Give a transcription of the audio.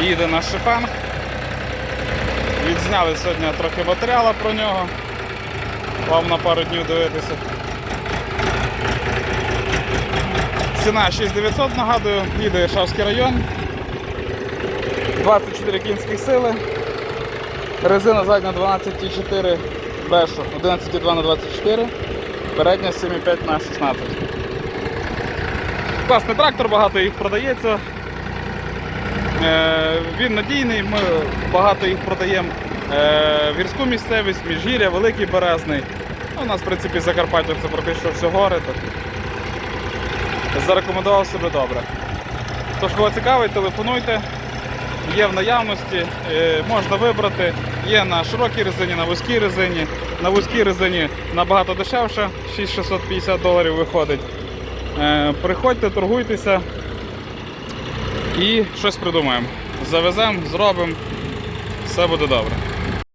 їде на шифанг. Відзняли сьогодні трохи матеріалу про нього. Вам на пару днів дивитися. Ціна 6900, нагадую, їде Іршавський район. 24 кінських сили. Резина задня 12,4 бешу, 11,2 на 24, передня 7,5 на 16. Класний трактор, багато їх продається. Е, Він надійний, ми багато їх продаємо е, в гірську місцевість, міжгір'я, Великий Березний. Ну, у нас, в принципі, Закарпаття це практично все гори. Так. Зарекомендував себе добре. Тож, кого цікавий, телефонуйте. Є в наявності, е, можна вибрати. Є на широкій резині, на вузькій резині. На вузькій резині набагато дешевше, 6650 доларів виходить. Е, Приходьте, торгуйтеся і щось придумаємо. Завеземо, зробимо, все буде добре.